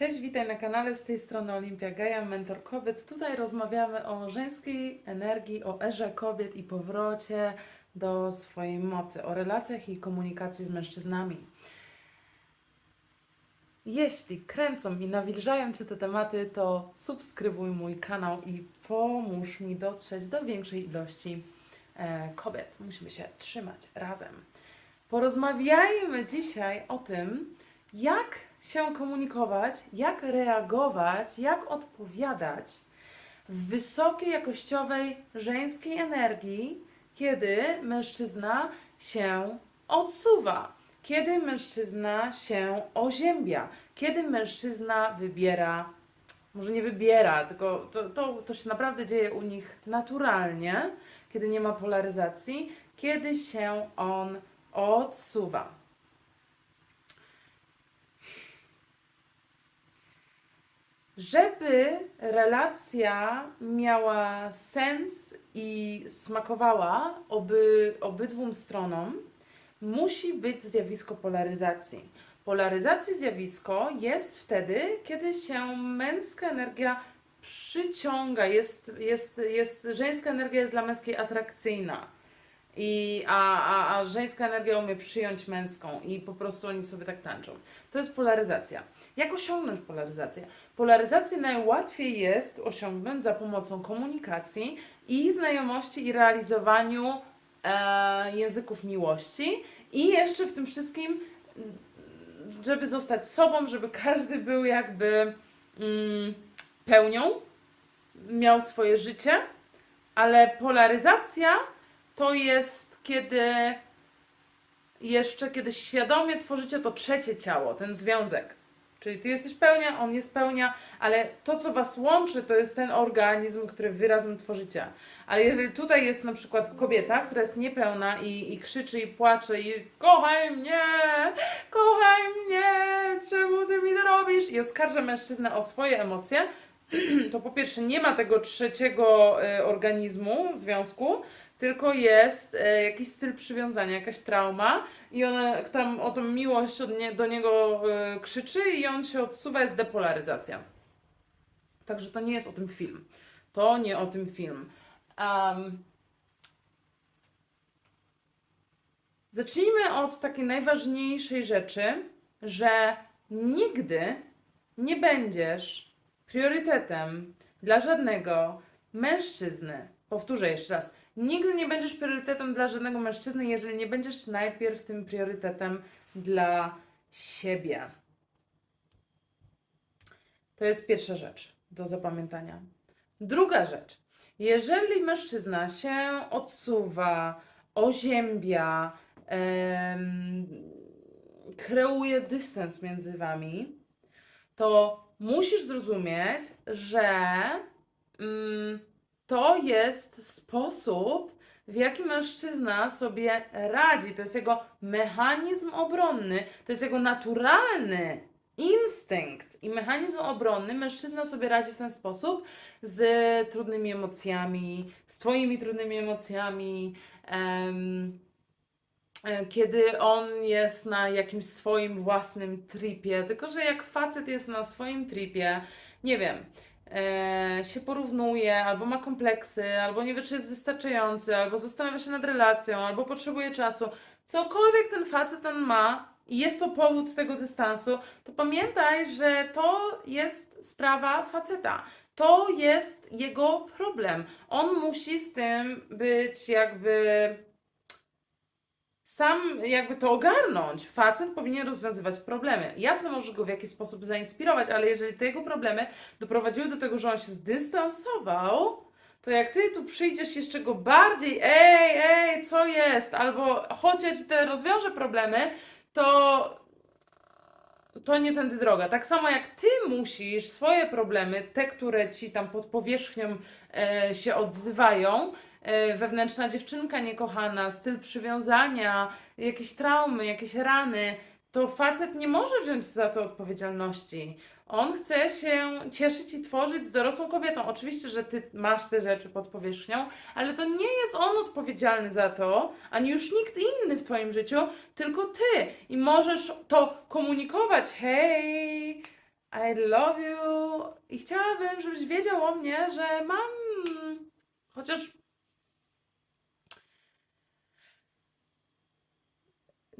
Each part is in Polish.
Cześć, witaj na kanale, z tej strony Olimpia Geja, mentor kobiet. Tutaj rozmawiamy o żeńskiej energii, o erze kobiet i powrocie do swojej mocy, o relacjach i komunikacji z mężczyznami. Jeśli kręcą i nawilżają Cię te tematy, to subskrybuj mój kanał i pomóż mi dotrzeć do większej ilości e, kobiet. Musimy się trzymać razem. Porozmawiajmy dzisiaj o tym, jak się komunikować, jak reagować, jak odpowiadać w wysokiej jakościowej żeńskiej energii, kiedy mężczyzna się odsuwa, kiedy mężczyzna się oziębia, kiedy mężczyzna wybiera, może nie wybiera, tylko to, to, to się naprawdę dzieje u nich naturalnie, kiedy nie ma polaryzacji, kiedy się on odsuwa. Żeby relacja miała sens i smakowała oby, obydwum stronom, musi być zjawisko polaryzacji. Polaryzacji zjawisko jest wtedy, kiedy się męska energia przyciąga, jest, jest, jest, żeńska energia jest dla męskiej atrakcyjna. I, a, a, a żeńska energia umie przyjąć męską i po prostu oni sobie tak tańczą. To jest polaryzacja. Jak osiągnąć polaryzację? Polaryzację najłatwiej jest osiągnąć za pomocą komunikacji i znajomości i realizowaniu e, języków miłości i jeszcze w tym wszystkim, żeby zostać sobą, żeby każdy był jakby mm, pełnią, miał swoje życie, ale polaryzacja to jest kiedy jeszcze, kiedy świadomie tworzycie to trzecie ciało, ten związek. Czyli ty jesteś pełnia, on jest pełnia, ale to, co was łączy, to jest ten organizm, który wy razem tworzycie. Ale jeżeli tutaj jest na przykład kobieta, która jest niepełna i, i krzyczy i płacze i kochaj mnie, kochaj mnie, czemu ty mi to robisz? I oskarża mężczyznę o swoje emocje, to po pierwsze nie ma tego trzeciego e, organizmu, związku, tylko jest e, jakiś styl przywiązania, jakaś trauma i ona tam o tą miłość nie, do niego e, krzyczy i on się odsuwa, jest depolaryzacja. Także to nie jest o tym film. To nie o tym film. Um, zacznijmy od takiej najważniejszej rzeczy, że nigdy nie będziesz priorytetem dla żadnego mężczyzny. Powtórzę jeszcze raz. Nigdy nie będziesz priorytetem dla żadnego mężczyzny, jeżeli nie będziesz najpierw tym priorytetem dla siebie. To jest pierwsza rzecz do zapamiętania. Druga rzecz. Jeżeli mężczyzna się odsuwa, oziębia, em, kreuje dystans między wami, to musisz zrozumieć, że mm, to jest sposób, w jaki mężczyzna sobie radzi. To jest jego mechanizm obronny, to jest jego naturalny instynkt i mechanizm obronny. Mężczyzna sobie radzi w ten sposób z trudnymi emocjami, z Twoimi trudnymi emocjami. em, e, kiedy on jest na jakimś swoim własnym tripie, tylko że jak facet jest na swoim tripie, nie wiem, się porównuje, albo ma kompleksy, albo nie wie, czy jest wystarczający, albo zastanawia się nad relacją, albo potrzebuje czasu. Cokolwiek ten facet ten ma i jest to powód tego dystansu, to pamiętaj, że to jest sprawa faceta. To jest jego problem. On musi z tym być jakby sam jakby to ogarnąć. Facet powinien rozwiązywać problemy. Jasne, możesz go w jakiś sposób zainspirować, ale jeżeli te jego problemy doprowadziły do tego, że on się zdystansował, to jak ty tu przyjdziesz jeszcze go bardziej, ej, ej, co jest, albo chociaż te rozwiążę problemy, to to nie tędy droga. Tak samo jak ty musisz swoje problemy, te, które ci tam pod powierzchnią e, się odzywają, wewnętrzna dziewczynka niekochana, styl przywiązania, jakieś traumy, jakieś rany, to facet nie może wziąć za to odpowiedzialności. On chce się cieszyć i tworzyć z dorosłą kobietą. Oczywiście, że ty masz te rzeczy pod powierzchnią, ale to nie jest on odpowiedzialny za to, ani już nikt inny w twoim życiu, tylko ty. I możesz to komunikować. Hej, I love you i chciałabym, żebyś wiedział o mnie, że mam chociaż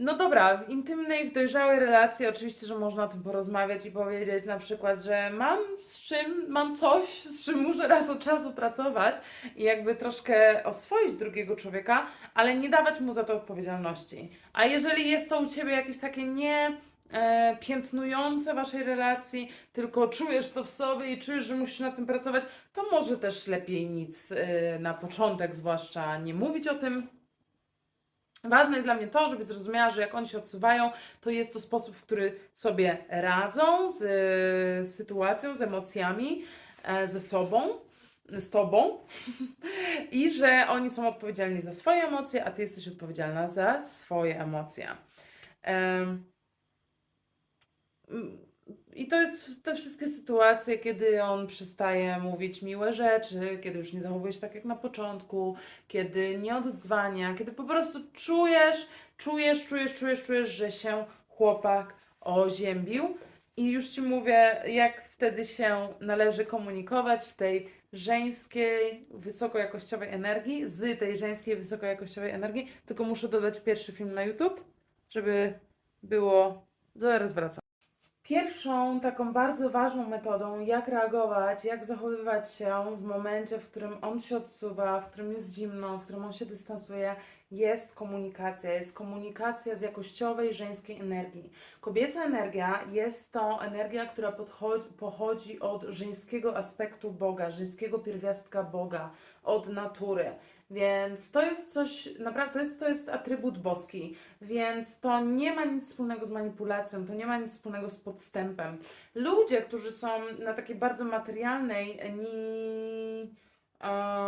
No dobra, w intymnej, w dojrzałej relacji oczywiście, że można o tym porozmawiać i powiedzieć na przykład, że mam z czym, mam coś, z czym muszę raz od czasu pracować i jakby troszkę oswoić drugiego człowieka, ale nie dawać mu za to odpowiedzialności. A jeżeli jest to u Ciebie jakieś takie nie e, piętnujące Waszej relacji, tylko czujesz to w sobie i czujesz, że musisz nad tym pracować, to może też lepiej nic e, na początek zwłaszcza nie mówić o tym, Ważne jest dla mnie to, żeby zrozumiała, że jak oni się odsuwają, to jest to sposób, w który sobie radzą z e, sytuacją, z emocjami, e, ze sobą, z tobą i że oni są odpowiedzialni za swoje emocje, a ty jesteś odpowiedzialna za swoje emocje. Em, mm, I to jest te wszystkie sytuacje, kiedy on przestaje mówić miłe rzeczy, kiedy już nie zachowuje się tak jak na początku, kiedy nie odzwania, kiedy po prostu czujesz, czujesz, czujesz, czujesz, czujesz, że się chłopak oziębił. I już ci mówię, jak wtedy się należy komunikować w tej żeńskiej, wysokojakościowej energii, z tej żeńskiej, wysokojakościowej energii. Tylko muszę dodać pierwszy film na YouTube, żeby było. Zaraz wracam. Pierwszą taką bardzo ważną metodą, jak reagować, jak zachowywać się w momencie, w którym on się odsuwa, w którym jest zimno, w którym on się dystansuje, jest komunikacja. Jest komunikacja z jakościowej żeńskiej energii. Kobieca energia jest to energia, która pochodzi od żeńskiego aspektu Boga, żeńskiego pierwiastka Boga, od natury. Więc to jest coś, naprawdę, to jest, to jest atrybut boski, więc to nie ma nic wspólnego z manipulacją, to nie ma nic wspólnego z podstępem. Ludzie, którzy są na takiej bardzo materialnej, ni, em,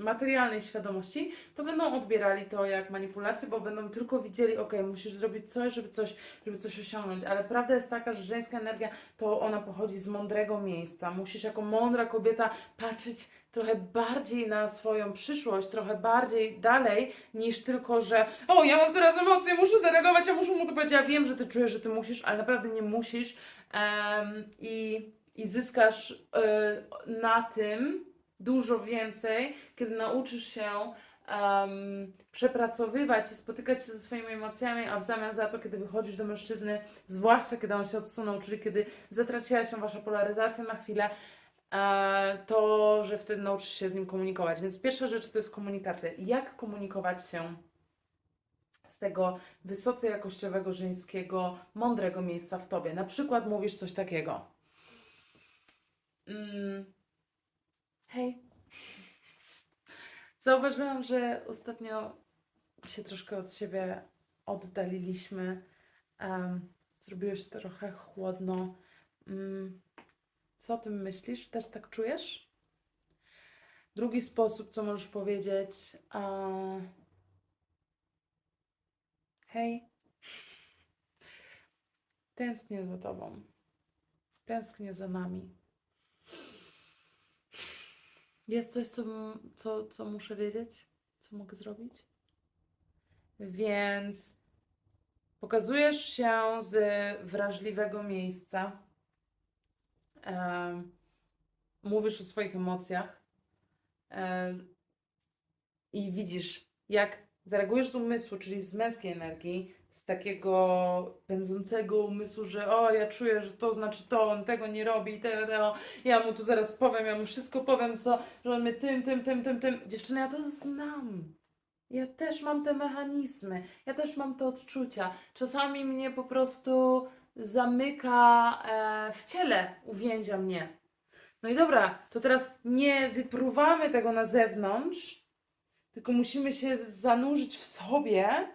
materialnej świadomości, to będą odbierali to jak manipulację, bo będą tylko widzieli, ok, musisz zrobić coś, żeby coś, żeby coś osiągnąć, ale prawda jest taka, że żeńska energia to ona pochodzi z mądrego miejsca. Musisz jako mądra kobieta patrzeć trochę bardziej na swoją przyszłość, trochę bardziej dalej, niż tylko, że o, ja mam teraz emocje, muszę zareagować, ja muszę mu to powiedzieć, ja wiem, że ty czujesz, że ty musisz, ale naprawdę nie musisz em, i, i zyskasz y, na tym dużo więcej, kiedy nauczysz się em, przepracowywać i spotykać się ze swoimi emocjami, a w zamian za to, kiedy wychodzisz do mężczyzny, zwłaszcza kiedy on się odsunął, czyli kiedy zatraciła się wasza polaryzacja na chwilę, e, to, że wtedy nauczysz się z nim komunikować. Więc pierwsza rzecz to jest komunikacja. Jak komunikować się z tego wysoce jakościowego, żeńskiego, mądrego miejsca w tobie? Na przykład mówisz coś takiego. Mm, hej. Zauważyłam, że ostatnio się troszkę od siebie oddaliliśmy. Um, zrobiło się trochę chłodno. Mm, co o tym myślisz? Też tak czujesz? Drugi sposób, co możesz powiedzieć. A... Hej, tęsknię za tobą. Tęsknię za nami. Jest coś, co, co, co muszę wiedzieć? Co mogę zrobić? Więc pokazujesz się z wrażliwego miejsca. Mówisz o swoich emocjach. em, I widzisz, jak zareagujesz z umysłu, czyli z męskiej energii, z takiego pędzącego umysłu, że o, ja czuję, że to znaczy to, on tego nie robi, i tego, tego, ja mu tu zaraz powiem, ja mu wszystko powiem, co, że on mnie tym, tym, tym, tym, tym. Dziewczyna, ja to znam. Ja też mam te mechanizmy, ja też mam te odczucia. Czasami mnie po prostu zamyka e, w ciele, uwięzia mnie. No i dobra, to teraz nie wypruwamy tego na zewnątrz, tylko musimy się zanurzyć w sobie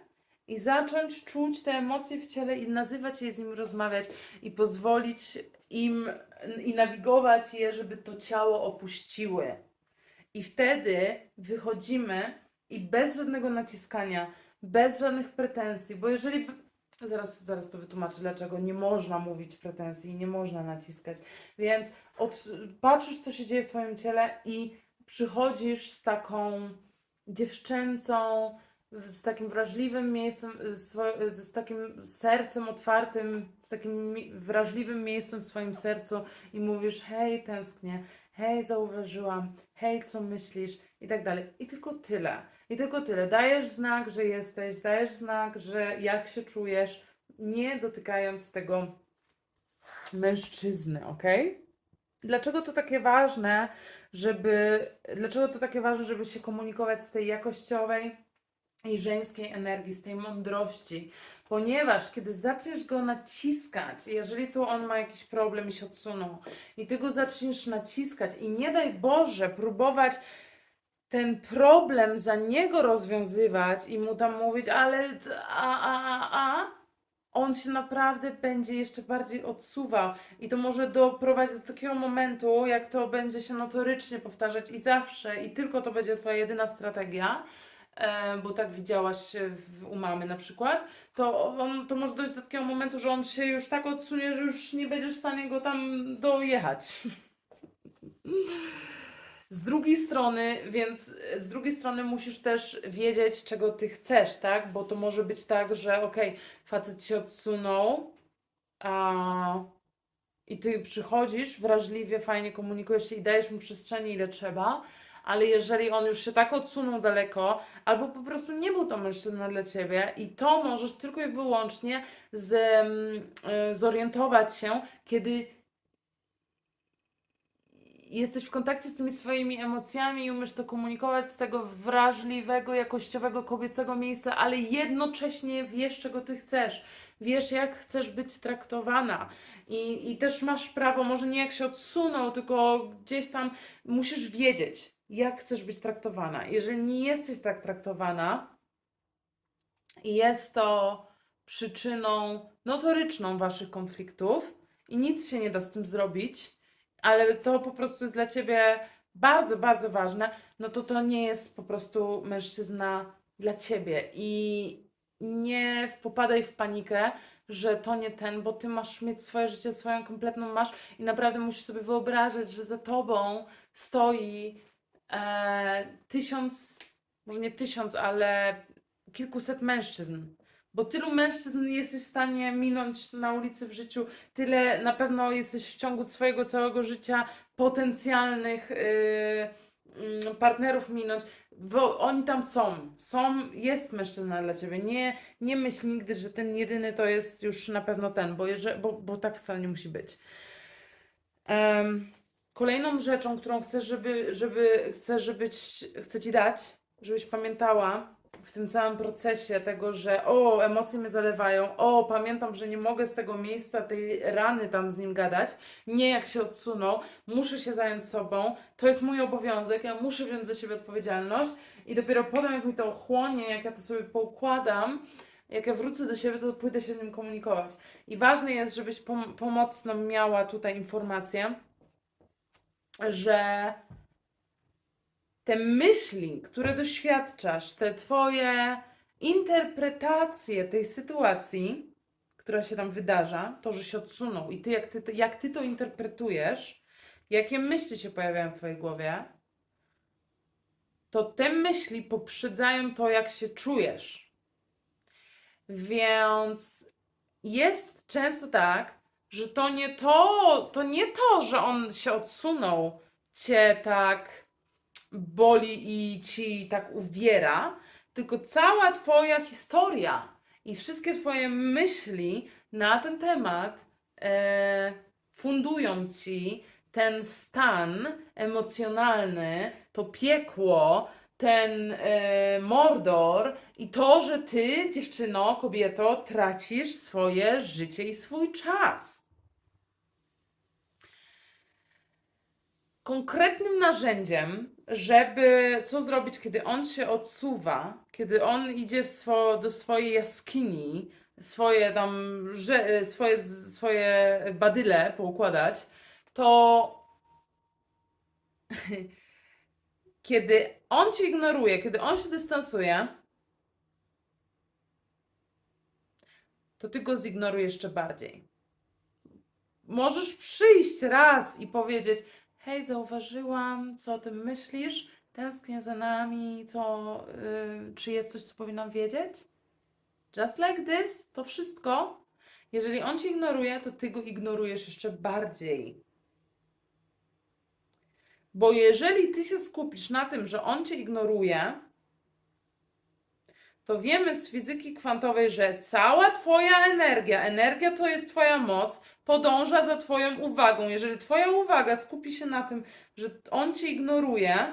i zacząć czuć te emocje w ciele i nazywać je z nim, rozmawiać i pozwolić im i nawigować je, żeby to ciało opuściły. I wtedy wychodzimy i bez żadnego naciskania, bez żadnych pretensji, bo jeżeli. Zaraz, zaraz to wytłumaczę, dlaczego nie można mówić pretensji nie można naciskać. Więc od, patrzysz, co się dzieje w Twoim ciele i przychodzisz z taką dziewczęcą, z takim wrażliwym miejscem, y, swo- z takim sercem otwartym, z takim wrażliwym miejscem w swoim sercu i mówisz: Hej, tęsknię, hej, zauważyłam, hej, co myślisz, i tak dalej. I tylko tyle. I tylko tyle. Dajesz znak, że jesteś, dajesz znak, że jak się czujesz, nie dotykając tego mężczyzny, ok? Dlaczego to takie ważne, żeby, dlaczego to takie ważne, żeby się komunikować z tej jakościowej i żeńskiej energii, z tej mądrości? Ponieważ kiedy zaczniesz go naciskać, jeżeli tu on ma jakiś problem i się odsunął, i ty go zaczniesz naciskać i nie daj Boże próbować ten problem za niego rozwiązywać i mu tam mówić, ale a, a, a, a, on się naprawdę będzie jeszcze bardziej odsuwał. I to może doprowadzić do takiego momentu, jak to będzie się notorycznie powtarzać i zawsze, i tylko to będzie Twoja jedyna strategia, bo tak widziałaś e, w, u mamy na przykład, to, on, to może dojść do takiego momentu, że on się już tak odsunie, że już nie będziesz w stanie go tam dojechać. Z drugiej strony, więc e, z drugiej strony musisz też wiedzieć, czego ty chcesz, tak? Bo to może być tak, że okej, facet się odsunął, a i ty przychodzisz wrażliwie, fajnie komunikujesz się i dajesz mu przestrzeni ile trzeba, ale jeżeli on już się tak odsunął daleko, albo po prostu nie był to mężczyzna dla ciebie i to możesz tylko i wyłącznie z, mm, e, zorientować się, kiedy jesteś w kontakcie z tymi swoimi emocjami i umiesz to komunikować z tego wrażliwego, jakościowego, kobiecego miejsca, ale jednocześnie wiesz, czego ty chcesz. Wiesz, jak chcesz być traktowana. I, I też masz prawo, może nie jak się odsunął, tylko gdzieś tam musisz wiedzieć, jak chcesz być traktowana. Jeżeli nie jesteś tak traktowana, jest to przyczyną notoryczną waszych konfliktów i nic się nie da z tym zrobić, ale to po prostu jest dla ciebie bardzo, bardzo ważne, no to to nie jest po prostu mężczyzna dla ciebie i nie popadaj w panikę, że to nie ten, bo ty masz mieć swoje życie, swoją kompletną masz i naprawdę musisz sobie wyobrażać, że za tobą stoi e, tysiąc, może nie tysiąc, ale kilkuset mężczyzn. Bo tylu mężczyzn jesteś w stanie minąć na ulicy w życiu, tyle na pewno jesteś w ciągu swojego całego życia potencjalnych yy, partnerów minąć. Bo oni tam są. Są, jest mężczyzna dla ciebie. Nie, nie myśl nigdy, że ten jedyny to jest już na pewno ten, bo, jeże, bo, bo tak wcale nie musi być. Em, kolejną rzeczą, którą chcę, żeby, żeby, chcę, żebyś, chcę ci dać, żebyś pamiętała w tym całym procesie tego, że o, emocje mnie zalewają, o, pamiętam, że nie mogę z tego miejsca, tej rany tam z nim gadać, nie jak się odsunął, muszę się zająć sobą, to jest mój obowiązek, ja muszę wziąć za siebie odpowiedzialność i dopiero potem, jak mi to ochłonie, jak ja to sobie poukładam, jak ja wrócę do siebie, to pójdę się z nim komunikować. I ważne jest, żebyś pom- pomocną miała tutaj informację, że te myśli, które doświadczasz, te twoje interpretacje tej sytuacji, która się tam wydarza, to, że się odsunął i ty jak, ty, jak ty to interpretujesz, jakie myśli się pojawiają w twojej głowie, to te myśli poprzedzają to, jak się czujesz. Więc jest często tak, że to nie to, to nie to, że on się odsunął, cię tak boli i ci tak uwiera, tylko cała Twoja historia i wszystkie Twoje myśli na ten temat e, fundują Ci ten stan emocjonalny, to piekło, ten e, mordor i to, że Ty, dziewczyno, kobieto, tracisz swoje życie i swój czas. Konkretnym narzędziem, żeby co zrobić, kiedy on się odsuwa, kiedy on idzie swo, do swojej jaskini, swoje tam, że, swoje, swoje badyle poukładać, to kiedy on cię ignoruje, kiedy on się dystansuje, to ty go zignorujesz jeszcze bardziej. Możesz przyjść raz i powiedzieć: Hej, zauważyłam, co o tym myślisz, tęsknię za nami, co, y, czy jest coś, co powinnam wiedzieć? Just like this, to wszystko. Jeżeli on cię ignoruje, to ty go ignorujesz jeszcze bardziej. Bo jeżeli ty się skupisz na tym, że on cię ignoruje, to wiemy z fizyki kwantowej, że cała Twoja energia, energia to jest Twoja moc, podąża za Twoją uwagą. Jeżeli Twoja uwaga skupi się na tym, że on Cię ignoruje,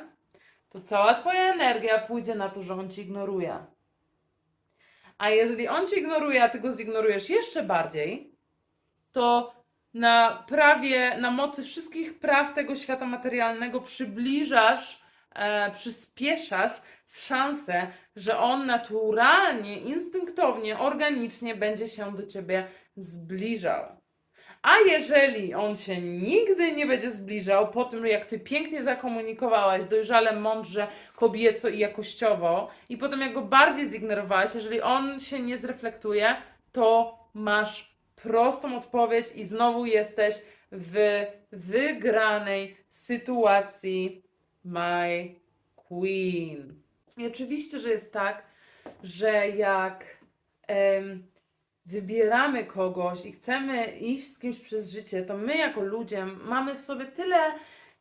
to cała Twoja energia pójdzie na to, że on Cię ignoruje. A jeżeli on Cię ignoruje, a Ty go zignorujesz jeszcze bardziej, to na prawie, na mocy wszystkich praw tego świata materialnego przybliżasz, e, przyspieszasz szansę, że on naturalnie, instynktownie, organicznie będzie się do ciebie zbliżał. A jeżeli on się nigdy nie będzie zbliżał po tym, jak ty pięknie zakomunikowałaś, dojrzale, mądrze, kobieco i jakościowo, i potem jak go bardziej zignorowałaś, jeżeli on się nie zreflektuje, to masz prostą odpowiedź i znowu jesteś w wygranej sytuacji, my queen. I oczywiście, że jest tak, że jak em, wybieramy kogoś i chcemy iść z kimś przez życie, to my jako ludzie mamy w sobie tyle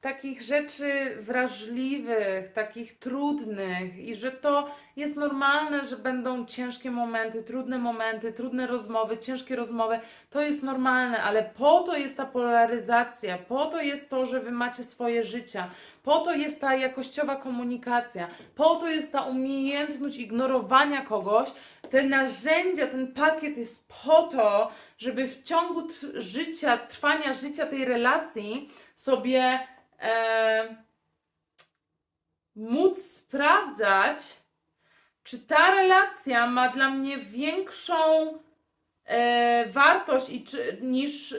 takich rzeczy wrażliwych, takich trudnych i że to jest normalne, że będą ciężkie momenty, trudne momenty, trudne rozmowy, ciężkie rozmowy. To jest normalne, ale po to jest ta polaryzacja, po to jest to, że wy macie swoje życia, po to jest ta jakościowa komunikacja, po to jest ta umiejętność ignorowania kogoś. Te narzędzia, ten pakiet jest po to, żeby w ciągu życia, trwania życia tej relacji sobie e, móc sprawdzać, czy ta relacja ma dla mnie większą e, wartość i czy, niż e,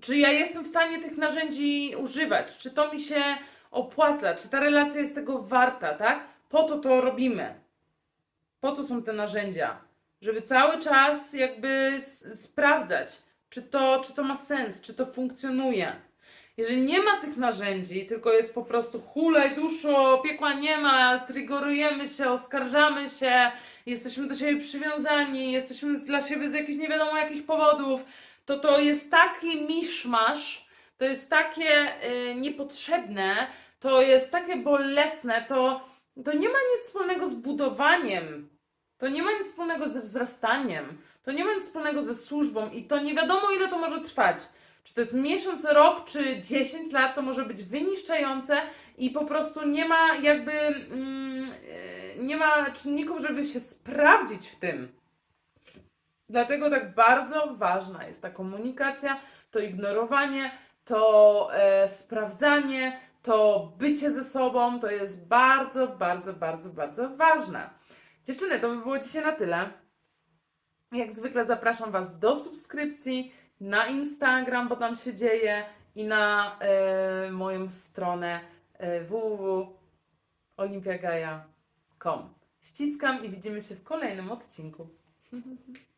czy ja jestem w stanie tych narzędzi używać, czy to mi się opłaca, czy ta relacja jest tego warta, tak? Po to to robimy. Po to są te narzędzia, żeby cały czas jakby sprawdzać, czy to, czy to ma sens, czy to funkcjonuje. Jeżeli nie ma tych narzędzi, tylko jest po prostu hulaj duszo, piekła nie ma, triggerujemy się, oskarżamy się, jesteśmy do siebie przywiązani, jesteśmy dla siebie z jakichś nie wiadomo jakich powodów, to to jest taki miszmasz, to jest takie y, niepotrzebne, to jest takie bolesne, to, to nie ma nic wspólnego z budowaniem, to nie ma nic wspólnego ze wzrastaniem, to nie ma nic wspólnego ze służbą i to nie wiadomo ile to może trwać. Czy to jest miesiąc, rok, czy 10 lat, to może być wyniszczające i po prostu nie ma jakby, mm, e, nie ma czynników, żeby się sprawdzić w tym. Dlatego tak bardzo ważna jest ta komunikacja, to ignorowanie, to e, sprawdzanie, to bycie ze sobą, to jest bardzo, bardzo, bardzo, bardzo ważne. Dziewczyny, to by było dzisiaj na tyle. Jak zwykle zapraszam Was do subskrypcji na Instagram, bo tam się dzieje, i na e, moją stronę e, www.olimpiagaja.com. Ściskam i widzimy się w kolejnym odcinku.